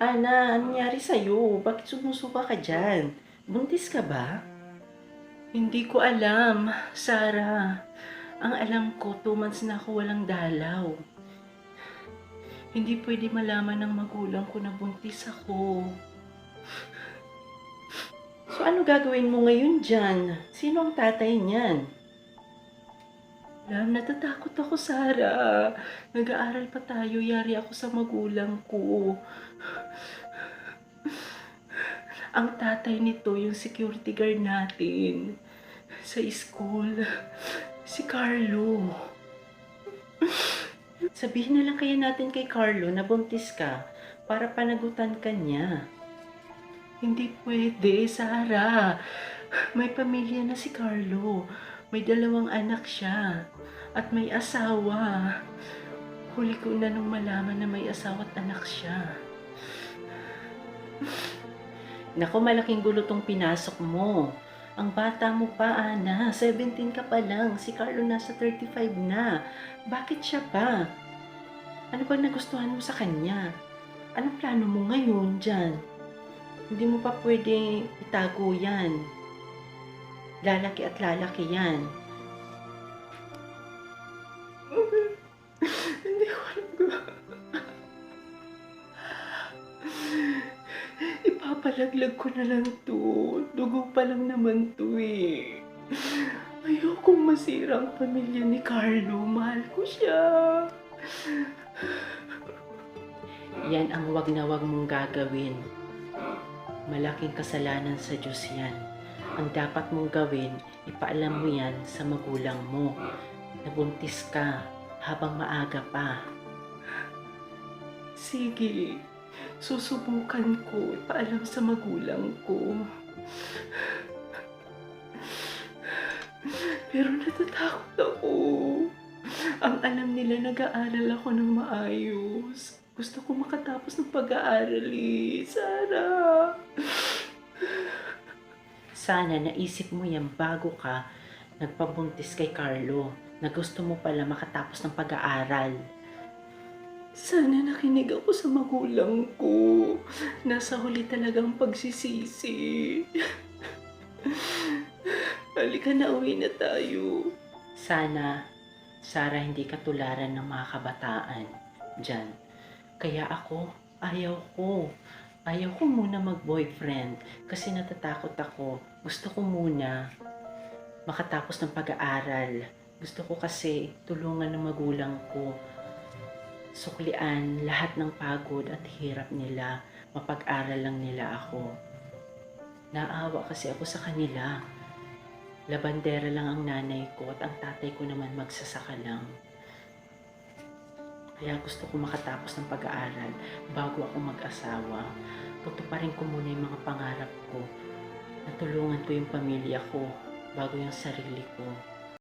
Ana, anong nangyari sa'yo? Bakit sumusuka ka dyan? Buntis ka ba? Hindi ko alam, Sarah. Ang alam ko, two months na ako walang dalaw. Hindi pwede malaman ng magulang ko na buntis ako. So ano gagawin mo ngayon dyan? Sino ang tatay niyan? Alam, natatakot ako, Sarah. Nag-aaral pa tayo, yari ako sa magulang ko. Ang tatay nito, yung security guard natin sa school, si Carlo. Sabihin na lang kaya natin kay Carlo na buntis ka para panagutan ka niya. Hindi pwede, Sarah. May pamilya na si Carlo. May dalawang anak siya. At may asawa. Huli ko na nung malaman na may asawa at anak siya. Nako, malaking gulo tong pinasok mo. Ang bata mo pa, Ana. 17 ka pa lang. Si Carlo nasa 35 na. Bakit siya pa? Ano bang nagustuhan mo sa kanya? Anong plano mo ngayon dyan? Hindi mo pa pwede itago yan. Lalaki at lalaki yan. Hindi ko alam ko. Ipapalaglag ko na lang to. Dugo pa lang naman to eh. Ayokong masira ang pamilya ni Carlo. Mahal ko siya. Yan ang wag na wag mong gagawin. Malaking kasalanan sa Diyos yan. Ang dapat mong gawin, ipaalam mo yan sa magulang mo. Nabuntis ka habang maaga pa. Sige, susubukan ko ipaalam sa magulang ko. Pero natatakot ako. Ang alam nila nag-aaral ako ng maayos. Gusto ko makatapos ng pag-aaral eh. Sarah. Sana naisip mo yan bago ka nagpabuntis kay Carlo na gusto mo pala makatapos ng pag-aaral. Sana nakinig ako sa magulang ko. Nasa huli talagang pagsisisi. Halika na, uwi na tayo. Sana, Sarah, hindi ka tularan ng mga kabataan dyan. Kaya ako, ayaw ko. Ayaw ko muna mag-boyfriend kasi natatakot ako. Gusto ko muna makatapos ng pag-aaral. Gusto ko kasi tulungan ng magulang ko. Suklian lahat ng pagod at hirap nila. Mapag-aral lang nila ako. Naawa kasi ako sa kanila. Labandera lang ang nanay ko at ang tatay ko naman magsasaka lang. Kaya gusto ko makatapos ng pag-aaral bago ako mag-asawa. Tutuparin ko muna yung mga pangarap ko. Natulungan ko yung pamilya ko bago yung sarili ko.